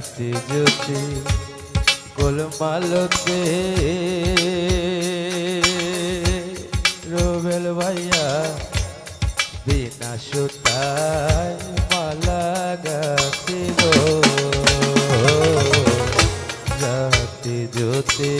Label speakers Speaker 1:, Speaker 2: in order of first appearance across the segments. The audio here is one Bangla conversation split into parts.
Speaker 1: জাতি জ্যোতি গোলমালতে। রোবেল ভাইয়া, বিনা সুতায় মালা গাছি গো জাতি জ্যোতি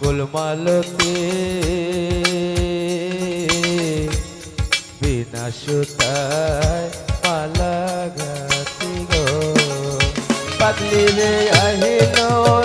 Speaker 1: গোলমালতে। বিনা সুতায়
Speaker 2: पत्नी ने
Speaker 1: अहिलो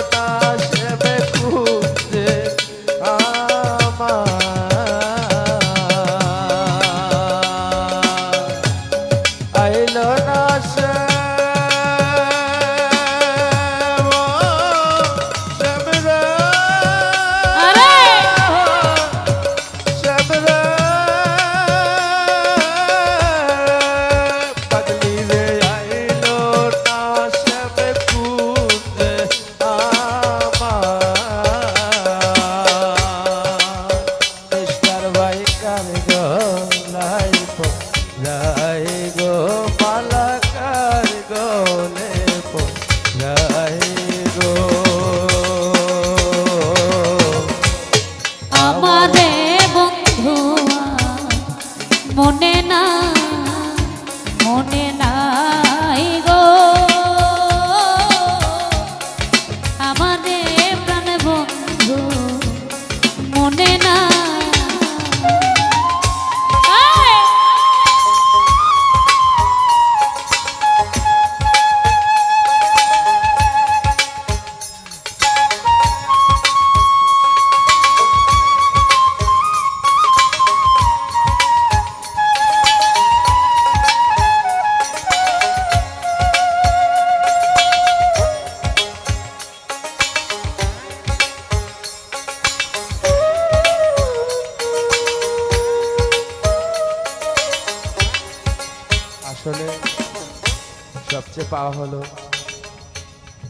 Speaker 1: সবচেয়ে পাওয়া হলো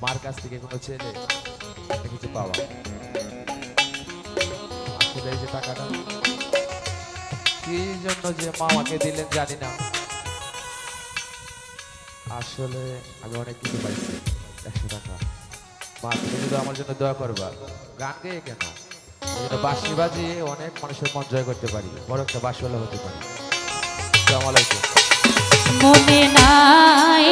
Speaker 1: মার কাছ থেকে কোনো ছেলে কিছু পাওয়া। আসলে যে টাকাটা। কি জন্য যে মা আমাকে দিলেন জানি না। আসলে আমি অনেক কিছু পাইছি, একশো টাকা। মা, তুমি যদি আমার জন্য দোয়া করবা। গান গেয়ে কেন? বাঁশি বাজিয়ে অনেক মানুষের মন জয় করতে পারি, বড় একটা বাসওয়ালা হতে পারি। আসসালামু
Speaker 2: মনে নাই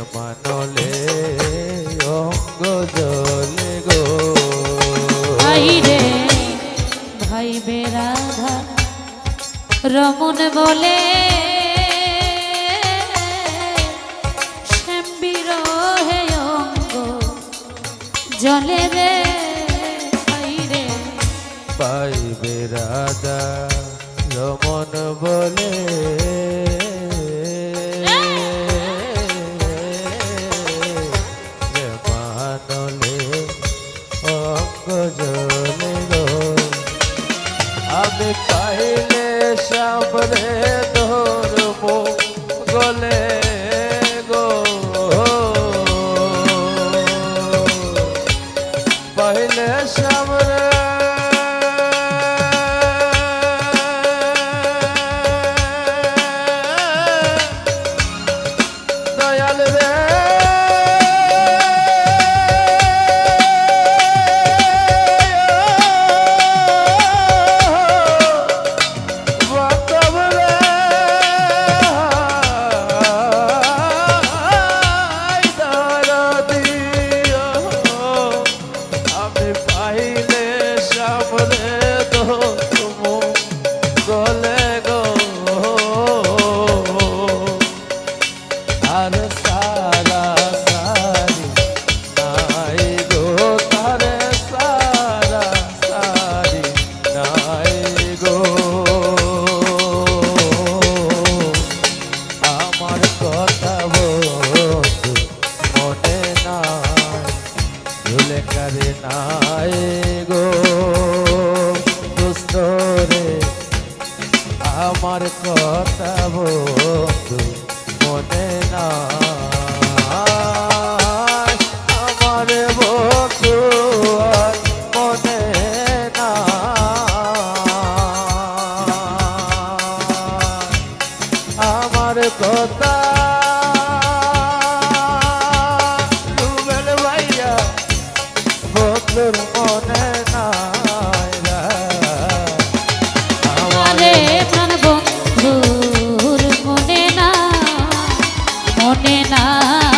Speaker 1: প্রেমানলে অঙ্গ জলে গো।
Speaker 2: ভাই রে ভাই বেরাধা রমন বলে শ্যামবির হে অঙ্গ জলে রে ভাই রে।
Speaker 1: পাই বেরাদা রমন বলে Yeah. নাই
Speaker 2: uh-huh